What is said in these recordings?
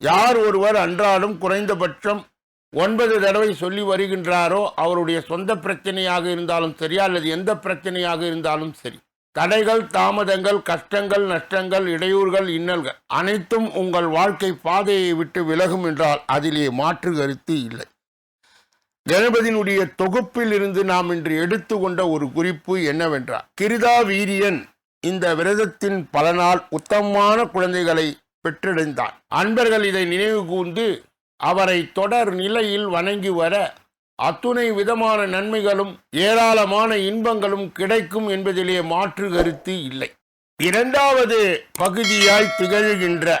யார் ஒருவர் அன்றாடம் குறைந்தபட்சம் ஒன்பது தடவை சொல்லி வருகின்றாரோ அவருடைய சொந்த பிரச்சனையாக இருந்தாலும் சரி அல்லது எந்த பிரச்சனையாக இருந்தாலும் சரி. தடைகள் தாமதங்கள் கஷ்டங்கள் நஷ்டங்கள் இடையூறுகள் இன்னல்கள் அனைத்தும் உங்கள் வாழ்க்கை பாதையை விட்டு விலகும் என்றால் அதிலே மாற்று கருத்து இல்லை. கணபதியினுடைய தொகுப்பில் இருந்து நாம் இன்று எடுத்துக்கொண்ட ஒரு குறிப்பு என்னவென்றால் கிருதா வீரியன் இந்த விரதத்தின் பலனால் உத்தமமான குழந்தைகளை பெற்றெடுத்தான். அன்பர்கள் இதை நினைவு கூர்ந்து அவரை தொடர் நிலையில் வணங்கி வர அத்துணை விதமான நன்மைகளும் ஏராளமான இன்பங்களும் கிடைக்கும் என்பதிலே மாற்று கருத்து இல்லை. இரண்டாவது பகுதியாய் திகழ்கின்ற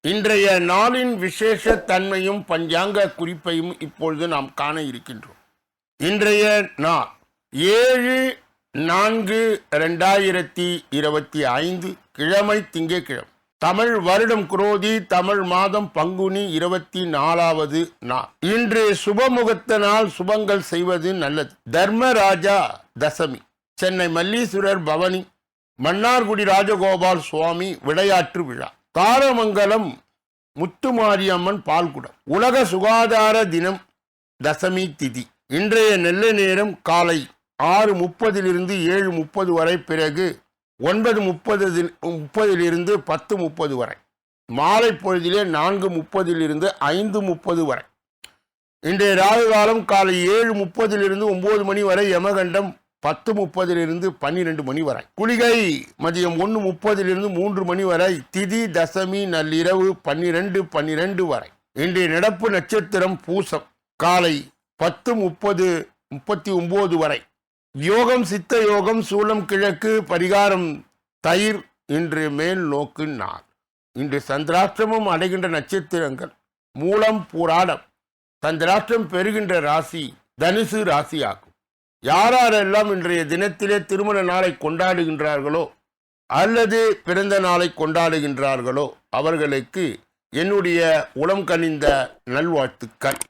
இன்றைய நாளின் விசேஷ தன்மையும் பஞ்சாங்க குறிப்பையும் இப்பொழுது நாம் காண இருக்கின்றோம். இன்றைய நாள் ஏழு நான்கு ரெண்டாயிரத்தி இருபத்தி ஐந்து கிழமை திங்கட்கிழமை. தமிழ் வருடம் குரோதி தமிழ் மாதம் பங்குனி இருபத்தி நாலாவது நாள் இன்று சுபமுகத்த நாள் சுபங்கள் செய்வது நல்லது. தர்மராஜா தசமி சென்னை மல்லீஸ்வரர் பவனி மன்னார்குடி ராஜகோபால் சுவாமி விளையாட்டு விழா தாரமங்கலம் முத்துமாரியம்மன் பால்குடம் உலக சுகாதார தினம் தசமி திதி இன்றைய நெல்ல நேரம் காலை ஆறு முப்பதிலிருந்து ஏழு முப்பது வரை பிறகு ஒன்பது முப்பது முப்பதிலிருந்து பத்து முப்பது வரை. மாலை பொழுதிலே நான்கு முப்பதிலிருந்து ஐந்து முப்பது வரை. இன்றைய ராகு காலம் காலை ஏழு முப்பதிலிருந்து ஒன்பது மணி வரை யமகண்டம் பத்து முப்பதிலிருந்து பன்னிரெண்டு மணி வரை. குளிகை மதியம் ஒன்று முப்பதிலிருந்து மூன்று மணி வரை திதி தசமி நள்ளிரவு பன்னிரெண்டு பன்னிரெண்டு வரை. இன்றைய நடப்பு நட்சத்திரம் பூசம். காலை பத்து முப்பது முப்பத்தி ஒம்பது வரை. யோகம் சித்த யோகம் சூலம் கிழக்கு பரிகாரம் தயிர் இன்று மேல் நோக்கு நாள். இன்று சந்திராஷ்டிரமும் அடைகின்ற நட்சத்திரங்கள் மூலம் பூராடம். சந்திராஷ்டிரம் பெறுகின்ற ராசி தனுசு ராசியாகும். யாரெல்லாம் இன்றைய தினத்திலே திருமண நாளை கொண்டாடுகின்றார்களோ அல்லது பிறந்த நாளை கொண்டாடுகின்றார்களோ அவர்களுக்கு என்னுடைய உளம் கனிந்த நல்வாழ்த்துக்கள்.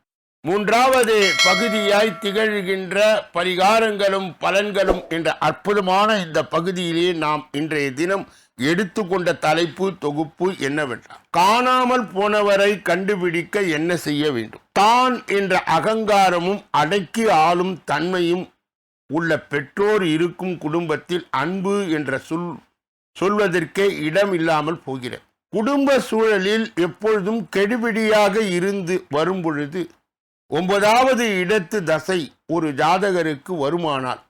மூன்றாவது பகுதியாய் திகழ்கின்ற பரிகாரங்களும் பலன்களும் என்ற அற்புதமான இந்த பகுதியிலே நாம் இன்றைய தினம் எடுத்துக்கொண்ட தலைப்பு தொகுப்பு என்னவென்றால் காணாமல் போனவரை கண்டுபிடிக்க என்ன செய்ய வேண்டும்? தான் என்ற அகங்காரமும் அடக்கி ஆளும் தன்மையும் உள்ள பெற்றோர் இருக்கும் குடும்பத்தில் அன்பு என்ற சொல் சொல்வதற்கே இடம் இல்லாமல் போகிறது. குடும்ப சூழலில் எப்பொழுதும் கெடுபிடியாக இருந்து வரும் பொழுது ஒன்பதாவது இடத்து தசை ஒரு ஜாதகருக்கு வருமானால்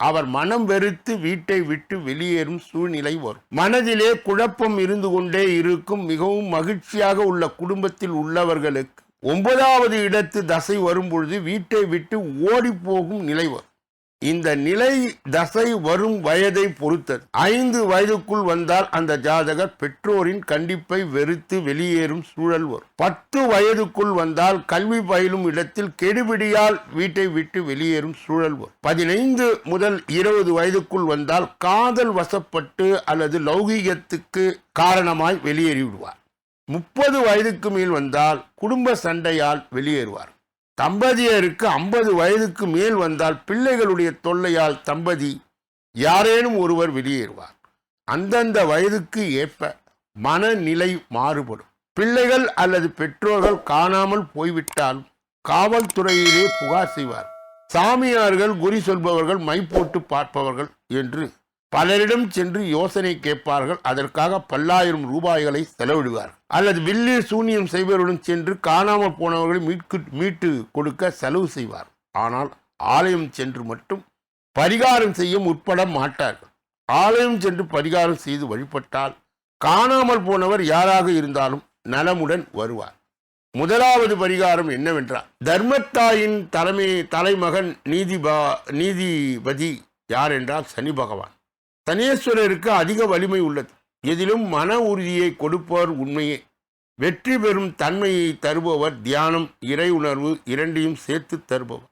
அவர் மனம் வெறுத்து வீட்டை விட்டு வெளியேறும் சூழ்நிலை வரும். மனதிலே குழப்பம் இருந்து கொண்டே இருக்கும் மிகவும் மகிழ்ச்சியாக உள்ள குடும்பத்தில் உள்ளவர்களுக்கு ஒன்பதாவது இடத்து தசை வரும்பொழுது வீட்டை விட்டு ஓடி போகும் நிலை வரும். இந்த நிலை தசை வரும் வயதை பொறுத்தது. ஐந்து வயதுக்குள் வந்தால் அந்த ஜாதகர் பெற்றோரின் கண்டிப்பை வெறுத்து வெளியேறும் சூழல் வரும். பத்து வயதுக்குள் வந்தால் கல்வி பயிலும் இடத்தில் கெடுபிடியால் வீட்டை விட்டு வெளியேறும் சூழல் வரும். பதினைந்து முதல் இருபது வயதுக்குள் வந்தால் காதல் வசப்பட்டு அல்லது லௌகீகத்துக்கு காரணமாய் வெளியேறிவிடுவார். முப்பது வயதுக்கு மேல் வந்தால் குடும்ப சண்டையால் வெளியேறுவார். தம்பதியருக்கு ஐம்பது வயதுக்கு மேல் வந்தால் பிள்ளைகளுடைய தொல்லையால் தம்பதி யாரேனும் ஒருவர் வெளியேறுவார். அந்தந்த வயதுக்கு ஏற்ப மனநிலை மாறுபடும். பிள்ளைகள் அல்லது பெற்றோர்கள் காணாமல் போய்விட்டாலும் காவல்துறையிலே புகார் செய்வார். சாமியார்கள் குறி சொல்பவர்கள் மை போட்டு பார்ப்பவர்கள் என்று பலரிடம் சென்று யோசனை கேட்பார்கள். அதற்காக பல்லாயிரம் ரூபாய்களை செலவிடுவார். அல்லது வில்லி சூனியம் செய்பவருடன் சென்று காணாமல் போனவர்களை மீட்கு மீட்டு கொடுக்க செலவு செய்வார். ஆனால் ஆலயம் சென்று மட்டும் பரிகாரம் செய்ய உட்பட மாட்டார்கள். ஆலயம் சென்று பரிகாரம் செய்து வழிபட்டால் காணாமல் போனவர் யாராக இருந்தாலும் நலமுடன் வருவார். முதலாவது பரிகாரம் என்னவென்றால் தர்மத்தாயின் தலைமை தலைமகன் நீதிபா நீதிபதி யார் என்றால் சனி பகவான். சனேஸ்வரருக்கு அதிக வலிமை உள்ளது. எதிலும் மன உறுதியை கொடுப்பவர் உண்மையே. வெற்றி பெறும் தன்மையை தருபவர் தியானம் இறை உணர்வு இரண்டையும் சேர்த்து தருபவர்.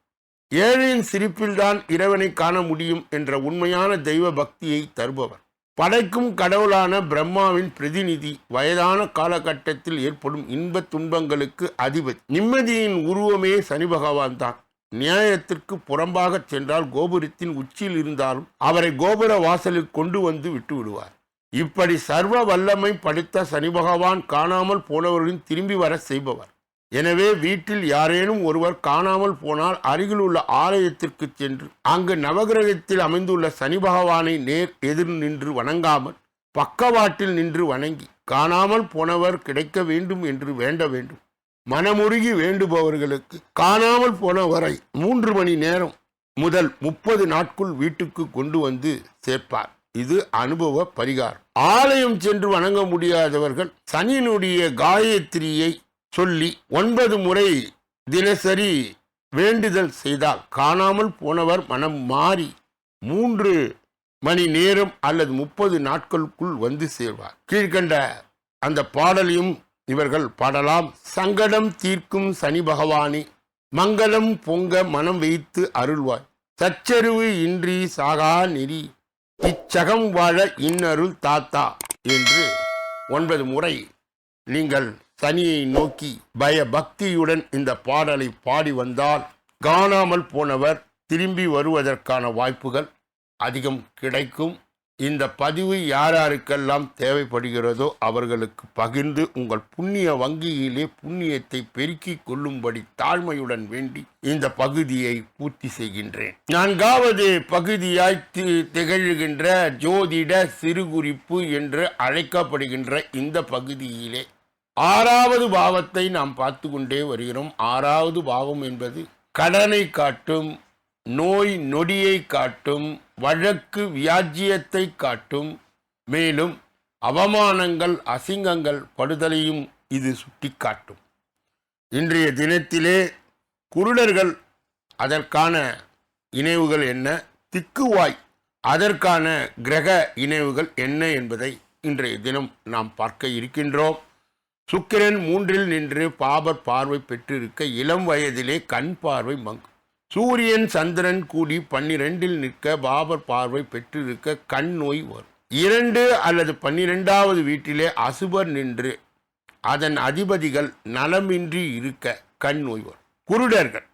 ஏழையின் சிரிப்பில்தான் இறைவனை காண முடியும் என்ற உண்மையான தெய்வ பக்தியை தருபவர். படைக்கும் கடவுளான பிரம்மாவின் பிரதிநிதி வயதான காலகட்டத்தில் ஏற்படும் இன்பத் துன்பங்களுக்கு அதிபதி. நிம்மதியின் உருவமே சனி பகவான் தான் நியாயத்திற்கு புறம்பாக சென்றால் கோபுரத்தின் உச்சியில் இருந்தாலும் அவரை கோபுர வாசலில் கொண்டு வந்து விட்டு விடுவார். இப்படி சர்வ வல்லமை படைத்த சனி பகவான் காணாமல் போனவர்களின் திரும்பி வர செய்பவர். எனவே வீட்டில் யாரேனும் ஒருவர் காணாமல் போனால் அருகில் உள்ள ஆலயத்திற்கு சென்று அங்கு நவகிரகத்தில் அமைந்துள்ள சனி பகவானை நேர் எதிர் நின்று வணங்காமல் பக்கவாட்டில் நின்று வணங்கி காணாமல் போனவர் கிடைக்க வேண்டும் என்று வேண்ட வேண்டும். மனமுருகி வேண்டுபவர்களுக்கு காணாமல் போன வரை மூன்று மணி நேரம் முதல் முப்பது நாட்குள் வீட்டுக்கு கொண்டு வந்து சேர்ப்பார். இது அனுபவ பரிகாரம். ஆலயம் சென்று வணங்க முடியாதவர்கள் சனியினுடைய காயத்ரியை சொல்லி ஒன்பது முறை தினசரி வேண்டுதல் செய்தால் காணாமல் போனவர் மனம் மாறி மூன்று மணி நேரம் அல்லது முப்பது நாட்களுக்குள் வந்து சேர்வார். கீழ்கண்ட அந்த பாடலையும் இவர்கள் பாடலாம். சங்கடம் தீர்க்கும் சனி பகவானே மங்களம் பொங்க மனம் வைத்து அருள்வாய். சச்சரிவு இன்றி சாகா நெறி இச்சகம் வாழ இன்னருள் தாத்தா என்று ஒன்பது முறை நீங்கள் சனியை நோக்கி பய பக்தியுடன் இந்த பாடலை பாடி வந்தால் காணாமல் போனவர் திரும்பி வருவதற்கான வாய்ப்புகள் அதிகம் கிடைக்கும். இந்த பதிவு யார் யாருக்கெல்லாம் தேவைப்படுகிறதோ அவர்களுக்கு பகிர்ந்து உங்கள் புண்ணிய வங்கியிலே புண்ணியத்தை பெருக்கிக் கொள்ளும்படி தாழ்மையுடன் வேண்டி இந்த பகுதியை பூர்த்தி செய்கின்றேன். நான்காவது பகுதியாய் தி- திகழ்கின்ற ஜோதிட சிறுகுறிப்பு என்று அழைக்கப்படுகின்ற இந்த பகுதியிலே ஆறாவது பாவத்தை நாம் பார்த்து கொண்டே வருகிறோம். ஆறாவது பாவம் என்பது கடனை காட்டும் நோய் நொடியை காட்டும் வழக்கு வியாஜ்யத்தை காட்டும். மேலும் அவமானங்கள் அசிங்கங்கள் படுதலையும் இது சுட்டிக்காட்டும். இன்றைய தினத்திலே குருடர்கள் அதற்கான இணைவுகள் என்ன? திக்குவாய். அதற்கான கிரக இணைவுகள் என்ன என்பதை இன்றைய தினம் நாம் பார்க்க இருக்கின்றோம். சுக்கிரன் மூன்றில் நின்று பாபர் பார்வை பெற்றிருக்க இளம் வயதிலே கண் பார்வை மங்கும் சூரியன் சந்திரன் கூடி பன்னிரெண்டில் நிற்க பாபர் பார்வை பெற்றிருக்க கண் நோய் வரும். இரண்டு அல்லது பன்னிரெண்டாவது வீட்டிலே அசுபர் நின்று அதன் அதிபதிகள் நலமின்றி இருக்க கண் நோய் வரும். குருடர்கள்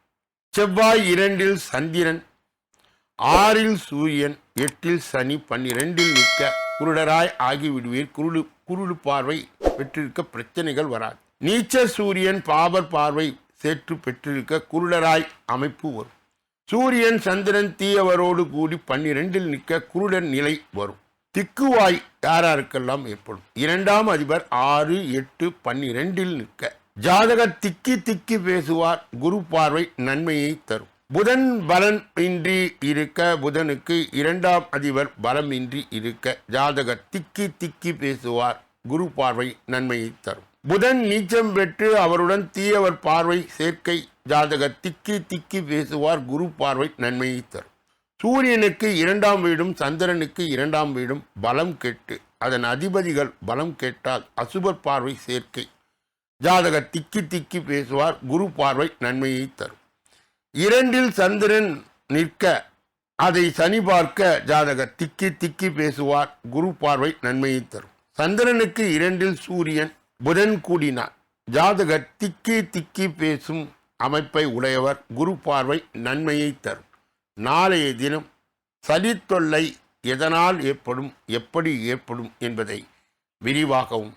செவ்வாய் இரண்டில் சந்திரன் ஆறில் சூரியன் எட்டில் சனி பன்னிரெண்டில் நிற்க குருடராய் ஆகிவிடுவீர். குருடு குருடு பார்வை பெற்றிருக்க பிரச்சனைகள் வராது. நீச்ச சூரியன் பாபர் பார்வை சேற்று பெற்றிருக்க குருடராய் அமைப்பு வரும். சூரியன் சந்திரன் தீயவரோடு கூடி பன்னிரெண்டில் நிற்க குருடன் நிலை வரும். திக்குவாய் யாராருக்கெல்லாம் ஏற்படும்? இரண்டாம் அதிபர் ஆறு எட்டு பன்னிரெண்டில் நிற்க. ஜாதக திக்கி திக்கி பேசுவார் குரு பார்வை நன்மையை தரும். புதன் பலன் இன்றி இருக்க புதனுக்கு இரண்டாம் அதிபர் பலமின்றி இருக்க ஜாதகர் திக்கி திக்கி பேசுவார் குரு பார்வை நன்மையை தரும். புதன் நீச்சம் பெற்று அவருடன் தீயவர் பார்வை சேர்க்கை ஜாதக திக்கி திக்கி பேசுவார் குரு பார்வை நன்மையை தரும். சூரியனுக்கு இரண்டாம் வீடும் சந்திரனுக்கு இரண்டாம் வீடும் பலம் கெட்டு அதன் அதிபதிகள் பலம் கேட்டால் அசுபர் பார்வை சேர்க்கை ஜாதக திக்கி திக்கி பேசுவார் குரு பார்வை நன்மையை தரும். இரண்டில் சந்திரன் நிற்க அதை சனி பார்க்க ஜாதக திக்கி திக்கி பேசுவார் குரு பார்வை நன்மையை தரும். சந்திரனுக்கு இரண்டில் சூரியன் புதன் கூடினார். ஜாதக திக்கி திக்கி பேசும் அமைப்பை உடையவர் குரு பார்வை நன்மையை தரும். நாளைய தினம் சனி தொல்லை எதனால் ஏற்படும் எப்படி ஏற்படும் என்பதை விரிவாகவும்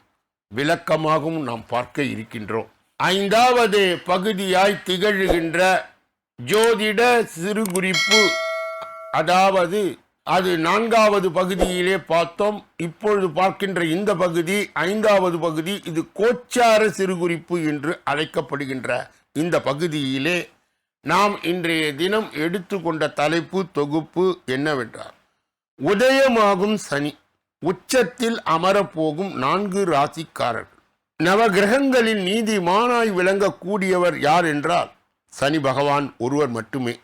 விளக்கமாகவும் நாம் பார்க்க இருக்கின்றோம். ஐந்தாவது பகுதியாய் திகழ்கின்ற ஜோதிட சிறுகுறிப்பு அதாவது அது நான்காவது பகுதியிலே பார்த்தோம். இப்பொழுது பார்க்கின்ற இந்த பகுதி ஐந்தாவது பகுதி இது கோச்சார சிறுகுறிப்பு என்று அழைக்கப்படுகின்ற இந்த பகுதியிலே நாம் இன்றைய தினம் எடுத்துக்கொண்ட தலைப்பு தொகுப்பு என்னவென்றால் உதயமாகும் சனி உச்சத்தில் அமரப்போகும் நான்கு ராசிக்காரர்கள். நவகிரகங்களின் நீதிமானாய் விளங்கக்கூடியவர் யார் என்றால் சனி பகவான் ஒருவர் மட்டுமே.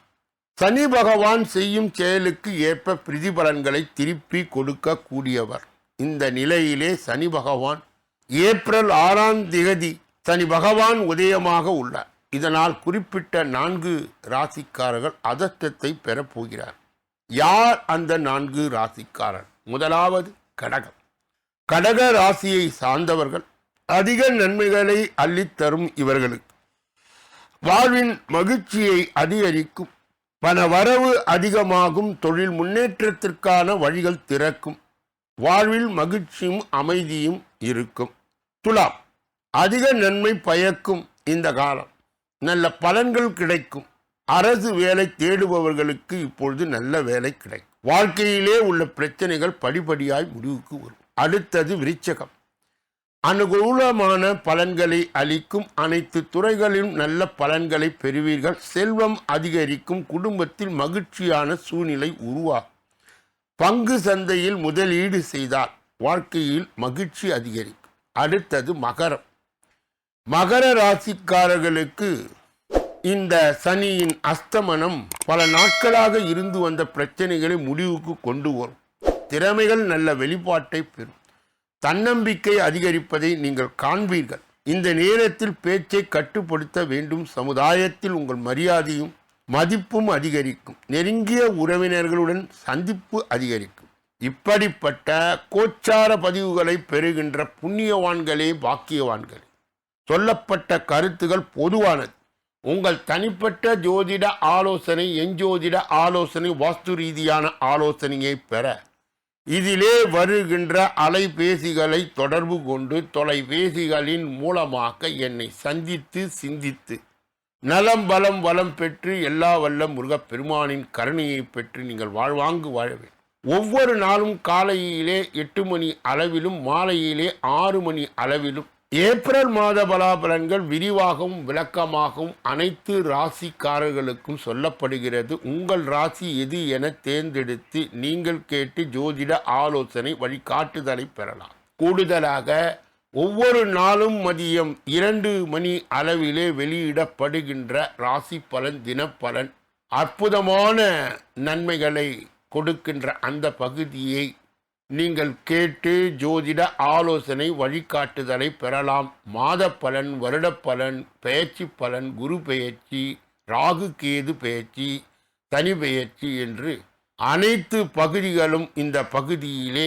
சனி பகவான் செய்யும் செயலுக்கு ஏற்ப பிரதிபலன்களை திருப்பி கொடுக்க கூடியவர் இந்த நிலையிலே சனி பகவான் ஏப்ரல் ஆறாம் திகதி சனி பகவான் உதயமாக உள்ளார். இதனால் குறிப்பிட்ட நான்கு ராசிக்காரர்கள் அதர்ஷ்டத்தை பெறப்போகிறார் யார் அந்த நான்கு ராசிக்காரர்? முதலாவது கடகம். கடக ராசியை சார்ந்தவர்கள் அதிக நன்மைகளை அள்ளித்தரும் இவர்களுக்கு. வாழ்வின் மகிழ்ச்சியை அதிகரிக்கும் பண வரவு அதிகமாகும் தொழில் முன்னேற்றத்திற்கான வழிகள் திறக்கும் வாழ்வில் மகிழ்ச்சியும் அமைதியும் இருக்கும். துலாம் அதிக நன்மை பயக்கும் இந்த காலம். நல்ல பலன்கள் கிடைக்கும். அரசு வேலை தேடுபவர்களுக்கு இப்பொழுது நல்ல வேலை கிடைக்கும். வாழ்க்கையிலே உள்ள பிரச்சனைகள் படிப்படியாய் முடிவுக்கு வரும். அடுத்தது விருச்சகம். அனுகூலமான பலன்களை அளிக்கும் அனைத்து துறைகளிலும் நல்ல பலன்களை பெறுவீர்கள். செல்வம் அதிகரிக்கும் குடும்பத்தில் மகிழ்ச்சியான சூழ்நிலை உருவாகும். பங்கு சந்தையில் முதலீடு செய்தால் வாழ்க்கையில் மகிழ்ச்சி அதிகரிக்கும். அடுத்தது மகரம். மகர ராசிக்காரர்களுக்கு இந்த சனியின் அஸ்தமனம் பல நாட்களாக இருந்து வந்த பிரச்சனைகளை முடிவுக்கு கொண்டு வரும். திறமைகள் நல்ல வெளிப்பாட்டை பெறும். தன்னம்பிக்கை அதிகரிப்பதை நீங்கள் காண்பீர்கள். இந்த நேரத்தில் பேச்சை கட்டுப்படுத்த வேண்டும். சமுதாயத்தில் உங்கள் மரியாதையும் மதிப்பும் அதிகரிக்கும். நெருங்கிய உறவினர்களுடன் சந்திப்பு அதிகரிக்கும். இப்படிப்பட்ட கோச்சார பதிவுகளை பெறுகின்ற புண்ணியவான்களே பாக்கியவான்களே. சொல்லப்பட்ட கருத்துகள் பொதுவானது. உங்கள் தனிப்பட்ட ஜோதிட ஆலோசனை எஞ்சோதிட ஆலோசனை வாஸ்து ரீதியான ஆலோசனையை பெற இதிலே வருகின்ற அலைபேசிகளை தொடர்பு கொண்டு தொலைபேசிகளின் மூலமாக என்னை சந்தித்து சிந்தித்து நலம் பலம் வளம் பெற்று எல்லா வல்ல முருகப்பெருமானின் கருணையை பெற்று நீங்கள் வாழ்வாங்கு வாழவே ஒவ்வொரு நாளும் காலையிலே எட்டு மணி அளவிலும் மாலையிலே ஆறு மணி அளவிலும் ஏப்ரல் மாத பலாபலன்கள் விரிவாகவும் விளக்கமாகவும் அனைத்து ராசிக்காரர்களுக்கும் சொல்லப்படுகிறது. உங்கள் ராசி எது என தேர்ந்தெடுத்து நீங்கள் கேட்டு ஜோதிட ஆலோசனை வழிகாட்டுதலை பெறலாம். கூடுதலாக ஒவ்வொரு நாளும் மதியம் இரண்டு மணி அளவிலே வெளியிடப்படுகின்ற ராசி பலன் தினப்பலன் அற்புதமான நன்மைகளை கொடுக்கின்ற அந்த பகுதியை நீங்கள் கேட்டு ஜோதிட ஆலோசனை வழிகாட்டுதலை பெறலாம். மாத பலன் வருட பலன் பெயர்ச்சி பலன் குரு பெயர்ச்சி ராகு கேது பெயர்ச்சி தனி பெயர்ச்சி என்று அனைத்து பகுதிகளும் இந்த பகுதியிலே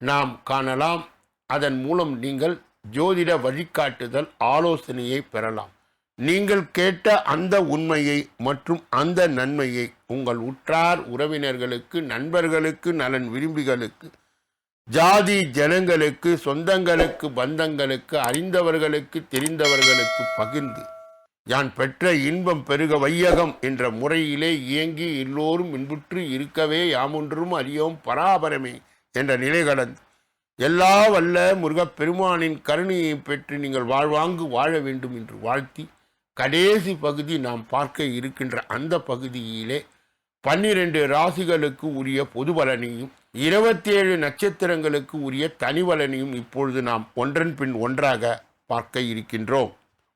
நாம் காணலாம். அதன் மூலம் நீங்கள் ஜோதிட வழிகாட்டுதல் ஆலோசனையை பெறலாம். நீங்கள் கேட்ட அந்த உண்மையை மற்றும் அந்த நன்மையை உங்கள் உற்றார் உறவினர்களுக்கு நண்பர்களுக்கு நலன் விரும்பிகளுக்கு ஜாதி ஜனங்களுக்கு சொந்தங்களுக்கு பந்தங்களுக்கு அறிந்தவர்களுக்கு தெரிந்தவர்களுக்கு பகிர்ந்து யான் பெற்ற இன்பம் பெருக வையகம் என்ற முறையிலே இயங்கி எல்லோரும் இன்புற்று இருக்கவே யாமொன்றும் அறியோம் பராபரமே என்ற நிலை கடந்து எல்லா வல்ல முருகப்பெருமானின் கருணையை பெற்று நீங்கள் வாழ்வாங்கு வாழ வேண்டும் என்று வாழ்த்தி கடைசி பகுதி நாம் பார்க்க இருக்கின்ற அந்த பகுதியிலே பன்னிரண்டு ராசிகளுக்கு உரிய பொது பலனையும் இருபத்தேழு நட்சத்திரங்களுக்கு உரிய தனிவலனையும் இப்பொழுது நாம் ஒன்றன் பின் ஒன்றாக பார்க்க இருக்கின்றோம்.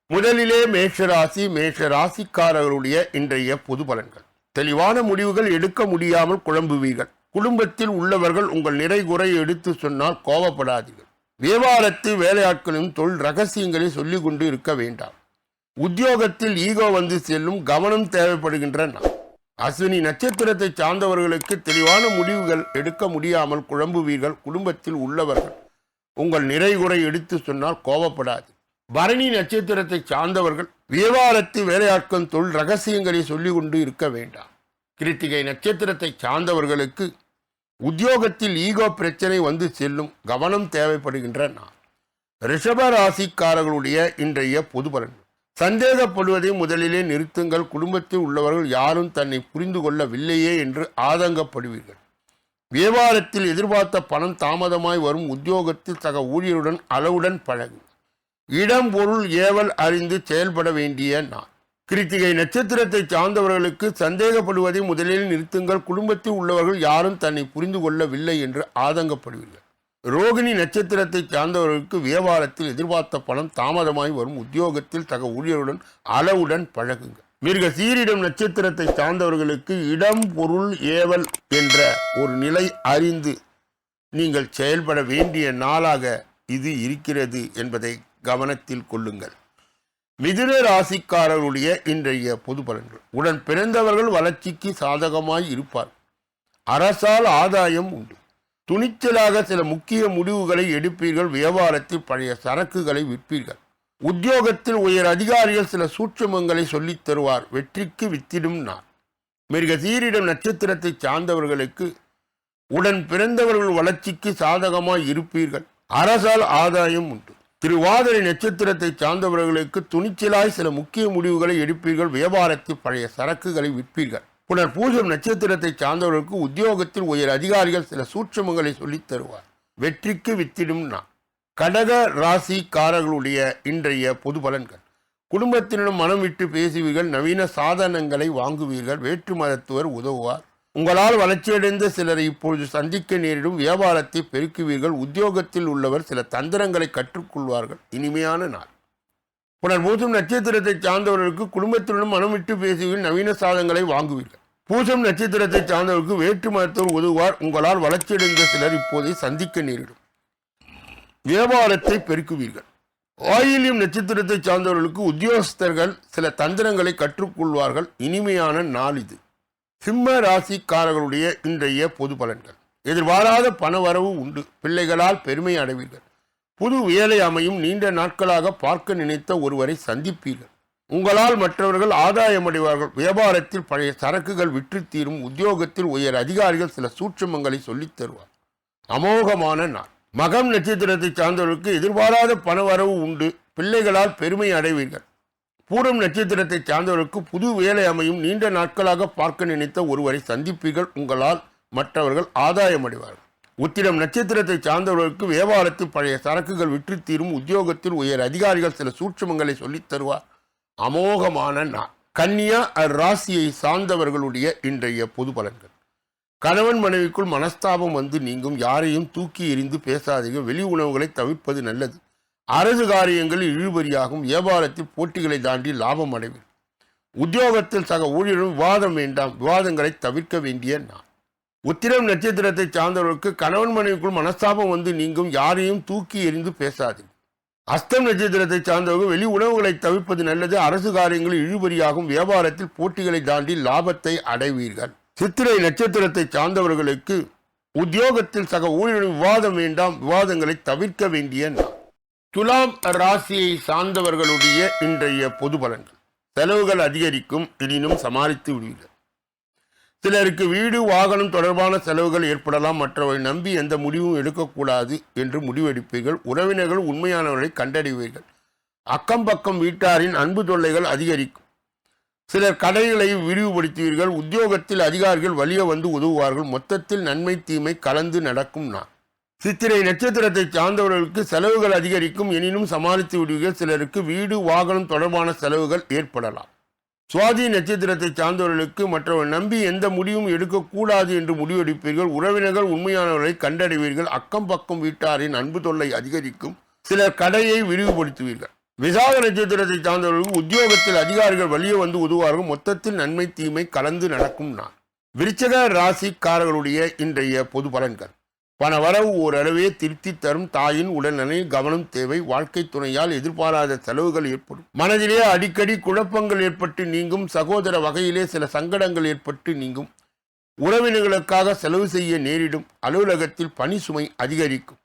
முதலிலே மேஷராசி மேஷ ராசிக்காரர்களுடைய இன்றைய பொது பலன்கள். தெளிவான முடிவுகள் எடுக்க முடியாமல் குழம்புவீர்கள். குடும்பத்தில் உள்ளவர்கள் உங்கள் நிறை எடுத்து சொன்னால் கோபப்படாதீர்கள் வியாபாரத்து வேலையாட்களின் தொழில் ரகசியங்களை சொல்லிக் கொண்டு இருக்க வேண்டாம். உத்தியோகத்தில் ஈகோ வந்து செல்லும் கவனம் தேவைப்படுகின்ற அஸ்வினி நட்சத்திரத்தை சார்ந்தவர்களுக்கு தெளிவான முடிவுகள் எடுக்க முடியாமல் குழம்புவீர்கள் குடும்பத்தில் உள்ளவர்கள். உங்கள் நிறைகுறை எடுத்து சொன்னால் கோபப்படாது. பரணி நட்சத்திரத்தை சார்ந்தவர்கள் வியாபாரத்தில் வேலையாட்கள் தொழில் ரகசியங்களை சொல்லிக் கொண்டு இருக்க வேண்டாம். கிருத்திகை நட்சத்திரத்தை சார்ந்தவர்களுக்கு உத்தியோகத்தில் ஈகோ பிரச்சனை வந்து செல்லும் கவனம் தேவைப்படுகின்ற நான் ரிஷப ராசிக்காரர்களுடைய இன்றைய பொது சந்தேகப்படுவதை முதலிலே நிறுத்துங்கள். குடும்பத்தில் உள்ளவர்கள் யாரும் தன்னை புரிந்து கொள்ளவில்லையே என்று ஆதங்கப்படுவீர்கள். வியாபாரத்தில் எதிர்பார்த்த பணம் தாமதமாய் வரும். உத்தியோகத்தில் சக ஊழியருடன் அளவுடன் பழகு. இடம் பொருள் ஏவல் அறிந்து செயல்பட வேண்டிய நான் கிருத்திகை நட்சத்திரத்தை சார்ந்தவர்களுக்கு சந்தேகப்படுவதை முதலில் நிறுத்துங்கள். குடும்பத்தில் உள்ளவர்கள் யாரும் தன்னை புரிந்து கொள்ளவில்லை என்று ஆதங்கப்படுவீர்கள். ரோகிணி நட்சத்திரத்தை சார்ந்தவர்களுக்கு வியாபாரத்தில் எதிர்பார்த்த பணம் தாமதமாய் வரும். உத்தியோகத்தில் தக ஊழியருடன் அளவுடன் பழகுங்க மிருக சீரிடம் நட்சத்திரத்தை சார்ந்தவர்களுக்கு இடம் பொருள் ஏவல் என்ற ஒரு நிலை அறிந்து நீங்கள் செயல்பட வேண்டிய நாளாக இது இருக்கிறது என்பதை கவனத்தில் கொள்ளுங்கள். மிதுன ராசிக்காரருடைய இன்றைய பொது பலன்கள். உடன் பிறந்தவர்கள் வளர்ச்சிக்கு சாதகமாய் இருப்பார் அரசால் ஆதாயம் உண்டு. துணிச்சலாக சில முக்கிய முடிவுகளை எடுப்பீர்கள். வியாபாரத்தில் பழைய சரக்குகளை விற்பீர்கள். உத்தியோகத்தில் உயர் அதிகாரிகள் சில சூட்சமங்களை சொல்லித் தருவார். வெற்றிக்கு வித்திடும் நான் மிக சீரிடம் நட்சத்திரத்தை சார்ந்தவர்களுக்கு உடன் பிறந்தவர்கள் வளர்ச்சிக்கு சாதகமாய் இருப்பீர்கள். அரசால் ஆதாயம் உண்டு. திருவாதிரை நட்சத்திரத்தை சார்ந்தவர்களுக்கு துணிச்சலாய் சில முக்கிய முடிவுகளை எடுப்பீர்கள். வியாபாரத்தில் பழைய சரக்குகளை விற்பீர்கள். புனர் பூஜம் நட்சத்திரத்தை சார்ந்தவர்களுக்கு உத்தியோகத்தில் உயர் அதிகாரிகள் சில சூட்சமங்களை சொல்லித் தருவார். வெற்றிக்கு வித்திடும் நான் கடக ராசிக்காரர்களுடைய இன்றைய பொது பலன்கள். குடும்பத்தினரும் மனம் விட்டு பேசுவீர்கள் நவீன சாதனங்களை வாங்குவீர்கள் வேற்று மதத்துவர் உதவுவார். உங்களால் வளர்ச்சியடைந்த சிலரை இப்பொழுது சந்திக்க நேரிடும் வியாபாரத்தை பெருக்குவீர்கள் உத்தியோகத்தில் உள்ளவர் சில தந்திரங்களை கற்றுக்கொள்வார்கள். இனிமையான நாள். புனர் பூசம் நட்சத்திரத்தை சார்ந்தவர்களுக்கு குடும்பத்துடன் மனம் விட்டு பேசுவீர்கள் நவீன சாதனங்களை வாங்குவீர்கள். பூசம் நட்சத்திரத்தை சார்ந்தவர்களுக்கு வேற்று மதத்தவர் உதவுவார் உங்களால் வளர்ச்சியடைந்த சிலர் இப்போதை சந்திக்க நேரிடும். வியாபாரத்தை பெருக்குவீர்கள். ஆயிலியம் நட்சத்திரத்தை சார்ந்தவர்களுக்கு உத்தியோகஸ்தர்கள் சில தந்திரங்களை கற்றுக்கொள்வார்கள். இனிமையான நாள் இது. சிம்ம ராசிக்காரர்களுடைய இன்றைய பொது பலன்கள். எதிர்பாராத பணவரவு உண்டு. பிள்ளைகளால் பெருமை அடைவீர்கள். புது வேலை அமையும். நீண்ட நாட்களாக பார்க்க நினைத்த ஒருவரை சந்திப்பீர்கள். உங்களால் மற்றவர்கள் ஆதாயம் அடைவார்கள் வியாபாரத்தில் பழைய சரக்குகள் விற்று தீரும் உத்தியோகத்தில் உயர் அதிகாரிகள் சில சூட்சமங்களை சொல்லித் தருவார். அமோகமான நாள். மகம் நட்சத்திரத்தை சார்ந்தவர்களுக்கு எதிர்பாராத பணவரவு உண்டு. பிள்ளைகளால் பெருமை அடைவீர்கள். பூரம் நட்சத்திரத்தை சார்ந்தவர்களுக்கு புது வேலை அமையும். நீண்ட நாட்களாக பார்க்க நினைத்த ஒருவரை சந்திப்பீர்கள். உங்களால் மற்றவர்கள் ஆதாயம் அடைவார்கள் உத்திரம் நட்சத்திரத்தை சார்ந்தவர்களுக்கு வியாபாரத்தில் பழைய சரக்குகள் விற்று தீரும் உத்தியோகத்தில் உயர் அதிகாரிகள் சில சூட்சமங்களை சொல்லித் தருவார். அமோகமான நாள். கன்னியா ராசியை சார்ந்தவர்களுடைய இன்றைய பொது பலன்கள் கணவன் மனைவிக்குள் மனஸ்தாபம் வந்து நீங்கும் யாரையும் தூக்கி எறிந்து பேசாதீங்க. வெளி உணவுகளை தவிர்ப்பது நல்லது. அரசு காரியங்களில் இழுபறியாகும். வியாபாரத்தில் போட்டிகளை தாண்டி லாபம் அடைவீர் உத்தியோகத்தில் சக ஊழியரும் விவாதம் வேண்டாம். விவாதங்களை தவிர்க்க வேண்டிய நான் உத்திரம் நட்சத்திரத்தை சார்ந்தவர்களுக்கு கணவன் மனைவிக்குள் மனஸ்தாபம் வந்து நீங்கும். யாரையும் தூக்கி எறிந்து பேசாதீங்க. அஸ்தம் நட்சத்திரத்தை சார்ந்தவர்கள் வெளி உணவுகளை தவிர்ப்பது நல்லது. அரசு காரியங்களில் இழுபறியாகும் வியாபாரத்தில் போட்டிகளை தாண்டி லாபத்தை அடைவீர்கள். சித்திரை நட்சத்திரத்தை சார்ந்தவர்களுக்கு உத்தியோகத்தில் சக ஊழியர்கள் விவாதம் வேண்டாம் விவாதங்களை தவிர்க்க வேண்டிய துலாம் ராசியை சார்ந்தவர்களுடைய இன்றைய பொது பலன்கள். செலவுகள் அதிகரிக்கும் எனினும் சமாளித்து விடுவீர்கள். சிலருக்கு வீடு வாகனம் தொடர்பான செலவுகள் ஏற்படலாம். மற்றவரை நம்பி எந்த முடிவும் எடுக்கக்கூடாது என்று முடிவெடுப்பீர்கள். உறவினர்கள் உண்மையானவர்களை கண்டறிவீர்கள். அக்கம் பக்கம் வீட்டாரின் அன்பு தொல்லைகள் அதிகரிக்கும். சிலர் கடைகளை விரிவுபடுத்துவீர்கள். உத்தியோகத்தில் அதிகாரிகள் வலிய வந்து உதவுவார்கள். மொத்தத்தில் நன்மை தீமை கலந்து நடக்கும் நான் சித்திரை நட்சத்திரத்தை சார்ந்தவர்களுக்கு செலவுகள் அதிகரிக்கும். எனினும் சமாளித்து விடுவீர்கள். சிலருக்கு வீடு வாகனம் தொடர்பான செலவுகள் ஏற்படலாம். சுவாதி நட்சத்திரத்தை சார்ந்தவர்களுக்கு மற்றவர் நம்பி எந்த முடிவும் எடுக்கக்கூடாது என்று முடிவெடுப்பீர்கள். உறவினர்கள் உண்மையானவர்களை கண்டடைவீர்கள். அக்கம் பக்கம் வீட்டாரின் அன்பு தொல்லை அதிகரிக்கும். சிலர் கடையை விரிவுபடுத்துவீர்கள். விசாக நட்சத்திரத்தை சார்ந்தவர்களுக்கு உத்தியோகத்தில் அதிகாரிகள் வழியே வந்து உதவுவார்கள். மொத்தத்தில் நன்மை தீமை கலந்து நடக்கும் நான் விருச்சக ராசிக்காரர்களுடைய இன்றைய பொது பலன்கள். பண வரவு ஓரளவே திருப்தி தரும் தாயின் உடல்நிலையில் கவனம் தேவை வாழ்க்கை துணையால் எதிர்பாராத செலவுகள் ஏற்படும். மனதிலே அடிக்கடி குழப்பங்கள் ஏற்பட்டு நீங்கும் சகோதர வகையிலே சில சங்கடங்கள் ஏற்பட்டு நீங்கும். உறவினர்களுக்காக செலவு செய்ய நேரிடும். அலுவலகத்தில் பணி சுமை அதிகரிக்கும்.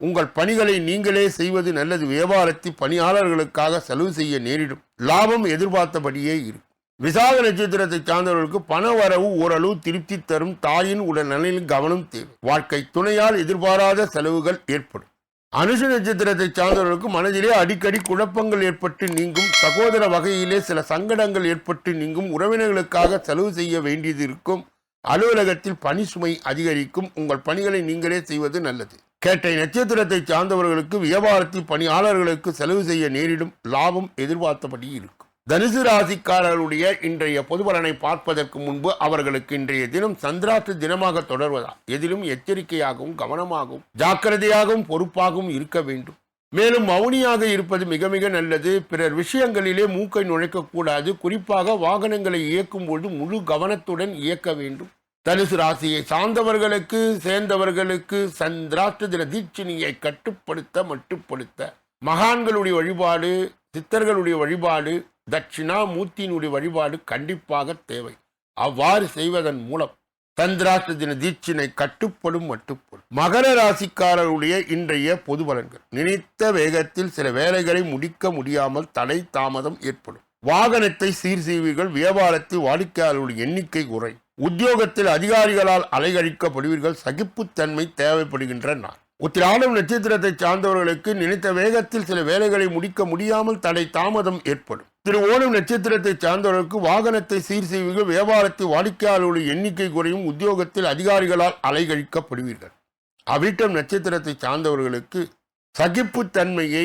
உங்கள் பணிகளை நீங்களே செய்வது நல்லது. வியாபாரத்தில் பணியாளர்களுக்காக செலவு செய்ய நேரிடும். லாபம் எதிர்பார்த்தபடியே இருக்கும். விசாக நட்சத்திரத்தை சார்ந்தவர்களுக்கு பண வரவு ஓரளவு திருப்தி தரும் தாயின் உடல் நலனில் கவனம் தேவை. வாழ்க்கை துணையால் எதிர்பாராத செலவுகள் ஏற்படும். அனுஷ நட்சத்திரத்தை சார்ந்தவர்களுக்கு மனதிலே அடிக்கடி குழப்பங்கள் ஏற்பட்டு நீங்கும். சகோதர வகையிலே சில சங்கடங்கள் ஏற்பட்டு நீங்கும். உறவினர்களுக்காக செலவு செய்ய வேண்டியது இருக்கும். அலுவலகத்தில் பணி சுமை அதிகரிக்கும். உங்கள் பணிகளை நீங்களே செய்வது நல்லது. கேட்டை நட்சத்திரத்தை சார்ந்தவர்களுக்கு வியாபாரத்தில் பணியாளர்களுக்கு செலவு செய்ய நேரிடும். லாபம் எதிர்பார்த்தபடி இருக்கும். தனுசு ராசிக்காரர்களுடைய இன்றைய பொதுபலனை பார்ப்பதற்கு முன்பு அவர்களுக்கு இன்றைய தினம் சந்திராத்து தினமாக தொடர்வதா எதிலும் எச்சரிக்கையாகவும் கவனமாகவும் ஜாக்கிரதையாகவும் பொறுப்பாகவும் இருக்க வேண்டும். மேலும் மௌனியாக இருப்பது மிக மிக நல்லது. பிறர் விஷயங்களிலே மூக்கை நுழைக்கக்கூடாது. குறிப்பாக வாகனங்களை இயக்கும் பொழுது முழு கவனத்துடன் இயக்க வேண்டும். தனுசு ராசியை சார்ந்தவர்களுக்கு சேர்ந்தவர்களுக்கு சந்திராஷ்ட தின தீட்சினியை கட்டுப்படுத்த மட்டுப்படுத்த மகான்களுடைய வழிபாடு சித்தர்களுடைய வழிபாடு தட்சிணாமூர்த்தியினுடைய வழிபாடு கண்டிப்பாக தேவை. அவ்வாறு செய்வதன் மூலம் சந்திராஷ்ட தின தீட்சினை கட்டுப்படும் மட்டுப்படும் மகர ராசிக்காரருடைய இன்றைய பொது பலன்கள். நினைத்த வேகத்தில் சில வேலைகளை முடிக்க முடியாமல் தடை தாமதம் ஏற்படும். வாகனத்தை சீர் செய்வீர்கள் வியாபாரத்தில் வாடிக்கையாளர்களுடைய எண்ணிக்கை குறை உத்தியோகத்தில் அதிகாரிகளால் அலைகழிக்கப்படுவீர்கள். சகிப்புத்தன்மை தேவைப்படுகின்ற நாள். உத்திராடம் நட்சத்திரத்தை சார்ந்தவர்களுக்கு நினைத்த வேகத்தில் சில வேலைகளை முடிக்க முடியாமல் தடை தாமதம் ஏற்படும். திரு ஓணம் நட்சத்திரத்தை சார்ந்தவர்களுக்கு வாகனத்தை சீர் செய்வீர்கள். வியாபாரத்தில் வாடிக்கையாளர்களுடைய எண்ணிக்கை குறையும். உத்தியோகத்தில் அதிகாரிகளால் அலைகழிக்கப்படுவீர்கள். அவிட்டம் நட்சத்திரத்தை சார்ந்தவர்களுக்கு சகிப்புத்தன்மையை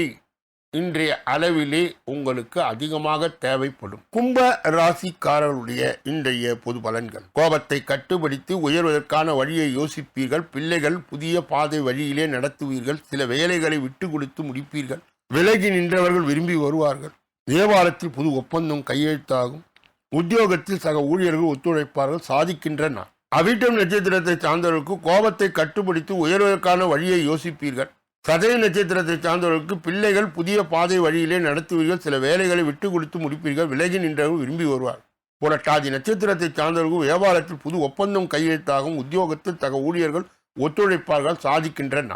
இன்றைய அளவிலே உங்களுக்கு அதிகமாக தேவைப்படும். கும்ப ராசிக்காரர்களுடைய இன்றைய பொது பலன்கள். கோபத்தை கட்டுப்படுத்தி உயர்வதற்கான வழியை யோசிப்பீர்கள். பிள்ளைகள் புதிய பாதை வழியிலே நடத்துவீர்கள். சில வேலைகளை விட்டு கொடுத்து முடிப்பீர்கள். விலகி நின்றவர்கள் விரும்பி வருவார்கள். தேவாலயத்தில் புது ஒப்பந்தம் கையெழுத்தாகும். உத்தியோகத்தில் சக ஊழியர்கள் ஒத்துழைப்பார்கள். சாதிக்கின்ற நாள் அவிட்டம் நட்சத்திரத்தை சார்ந்தவர்களுக்கு கோபத்தை கட்டுப்படுத்தி உயர்வதற்கான வழியை யோசிப்பீர்கள். சதய நட்சத்திரத்தை சார்ந்தவர்களுக்கு பிள்ளைகள் புதிய பாதை வழியிலே நடத்துவீர்கள். சில வேலைகளை விட்டு கொடுத்து முடிப்பீர்கள். விலகி நின்றவர்கள் விரும்பி வருவார் புரட்டாதி நட்சத்திரத்தை சார்ந்தவர்கள் வியாபாரத்தில் புது ஒப்பந்தம் கையெழுத்தாகும். உத்தியோகத்தில் தக ஊழியர்கள் ஒத்துழைப்பார்கள். சாதிக்கின்றன.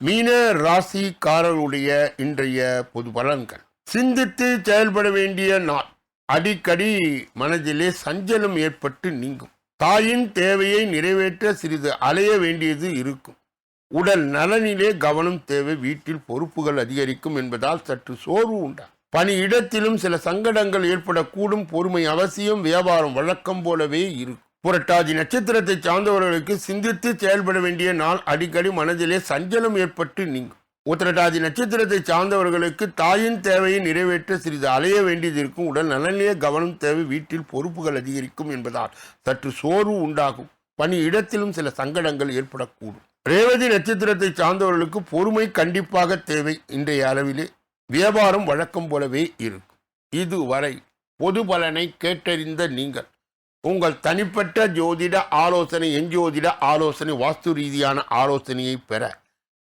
மீன ராசிக்காரர்களுடைய இன்றைய பொது பலன்கள். சிந்தித்து செயல்பட வேண்டிய நாள். அடிக்கடி மனதிலே சஞ்சலம் ஏற்பட்டு நீங்கும். தாயின் தேவையை நிறைவேற்ற சிறிது அலைய வேண்டியது இருக்கும். உடல் நலனிலே கவனம் தேவை வீட்டில் பொறுப்புகள் அதிகரிக்கும் என்பதால் சற்று சோர்வு உண்டா? பணியிடத்திலும் சில சங்கடங்கள் ஏற்படக்கூடும் பொறுமை அவசியம் வியாபாரம் வழக்கம் போலவே இருக்கும். புரட்டாதி நட்சத்திரத்தை சார்ந்தவர்களுக்கு சிந்தித்து செயல்பட வேண்டிய நாள் அடிக்கடி மனதிலே சஞ்சலம் ஏற்பட்டு நீங்கும். உத்திரட்டாதி நட்சத்திரத்தை சார்ந்தவர்களுக்கு தாயின் தேவையை நிறைவேற்ற சிறிது அலைய வேண்டியது இருக்கும். உடல் நலனிலே கவனம் தேவை. வீட்டில் பொறுப்புகள் அதிகரிக்கும் என்பதால் சற்று சோர்வு உண்டாகும். பணி இடத்திலும் சில சங்கடங்கள் ஏற்படக்கூடும். ரேவதி நட்சத்திரத்தை சார்ந்தவர்களுக்கு பொறுமை கண்டிப்பாக தேவை. இன்றைய அளவிலே வியாபாரம் வழக்கம் போலவே இருக்கும். இதுவரை பொது பலனை கேட்டறிந்த நீங்கள் உங்கள் தனிப்பட்ட ஜோதிட ஆலோசனை எஞ்சோதிட ஆலோசனை வாஸ்து ரீதியான ஆலோசனையை பெற